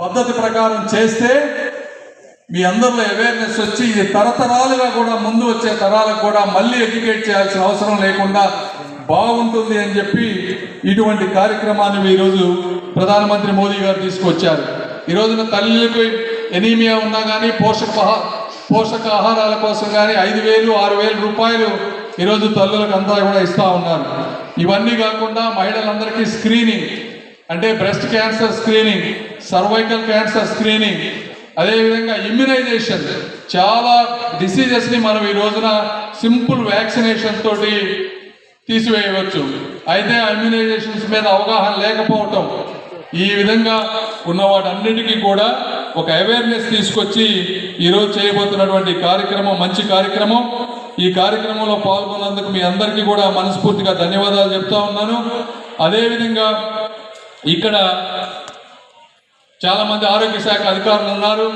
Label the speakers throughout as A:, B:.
A: పద్ధతి ప్రకారం చేస్తే మీ అందరిలో అవేర్నెస్ వచ్చి ఇది తరతరాలుగా కూడా ముందు వచ్చే తరాలకు కూడా మళ్ళీ ఎడ్యుకేట్ చేయాల్సిన అవసరం లేకుండా బాగుంటుంది అని చెప్పి ఇటువంటి కార్యక్రమాన్ని ఈరోజు ప్రధానమంత్రి మోదీ గారు తీసుకొచ్చారు. ఈ రోజున తల్లికి ఎనీమియా ఉన్నా కానీ పోషక పోషక ఆహారాల కోసం కానీ ఐదు వేలు ఆరు వేల రూపాయలు ఈరోజు తల్లులకు అంతా కూడా ఇస్తూ ఉన్నారు. ఇవన్నీ కాకుండా మహిళలందరికీ స్క్రీనింగ్ అంటే breast cancer screening cervical cancer screening అదేవిధంగా ఇమ్యునైజేషన్ చాలా డిసీజెస్ని మనం ఈ రోజున సింపుల్ వ్యాక్సినేషన్ తోటి తీసివేయవచ్చు. అయితే ఇమ్యునైజేషన్స్ మీద అవగాహన లేకపోవటం ఈ విధంగా ఉన్న వాటన్నిటికీ కూడా ఒక అవేర్నెస్ తీసుకొచ్చి ఈరోజు చేయబోతున్నటువంటి కార్యక్రమం మంచి కార్యక్రమం. ఈ కార్యక్రమంలో పాల్గొన్నందుకు మీ అందరికీ కూడా మనస్ఫూర్తిగా ధన్యవాదాలు చెప్తా ఉన్నాను. అదేవిధంగా ఇక్కడ చాలా మంది ఆరోగ్య శాఖ అధికారులు ఉన్నారు.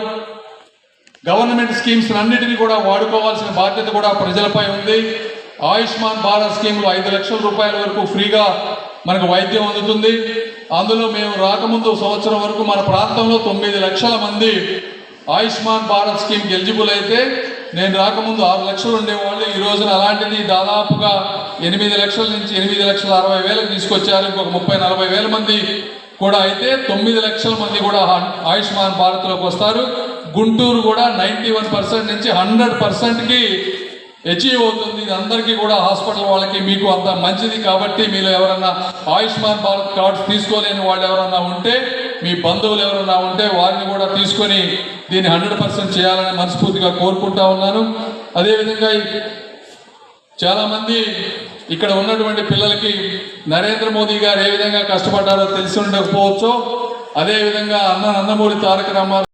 A: గవర్నమెంట్ స్కీమ్స్ అన్నిటినీ కూడా వాడుకోవాల్సిన బాధ్యత కూడా ప్రజలపై ఉంది. ఆయుష్మాన్ భారత్ స్కీమ్లో ఐదు లక్షల రూపాయల వరకు ఫ్రీగా మనకు వైద్యం అందుతుంది. అందులో మేము రాకముందు సంవత్సరం వరకు మన ప్రాంతంలో తొమ్మిది లక్షల మంది ఆయుష్మాన్ భారత్ స్కీమ్కి ఎలిజిబుల్ అయితే నేను రాకముందు ఆరు లక్షలు ఉండేవాళ్ళు. ఈ రోజున అలాంటిది దాదాపుగా ఎనిమిది లక్షల నుంచి ఎనిమిది లక్షల అరవై వేలకు తీసుకొచ్చారు. ఇంకొక ముప్పై నలభై వేల మంది కూడా అయితే తొమ్మిది లక్షల మంది కూడా ఆయుష్మాన్ భారత్లోకి వస్తారు. గుంటూరు కూడా నైంటీ వన్ పర్సెంట్ నుంచి హండ్రెడ్ పర్సెంట్కి అచీవ్ అవుతుంది. ఇది అందరికీ కూడా హాస్పిటల్ వాళ్ళకి మీకు అంత మంచిది కాబట్టి మీరు ఎవరన్నా ఆయుష్మాన్ భారత్ కార్డ్స్ తీసుకోలేని వాళ్ళు ఎవరన్నా ఉంటే మీ బంధువులు ఎవరన్నా ఉంటే వారిని కూడా తీసుకొని దీన్ని హండ్రెడ్ పర్సెంట్ చేయాలని మనస్ఫూర్తిగా కోరుకుంటా ఉన్నాను. అదేవిధంగా చాలా మంది ఇక్కడ ఉన్నటువంటి పిల్లలకి నరేంద్ర మోదీ గారు ఏ విధంగా కష్టపడ్డారో తెలిసి ఉండకపోవచ్చు. అదే విధంగా అన్న నందమూరి తారక రామారావు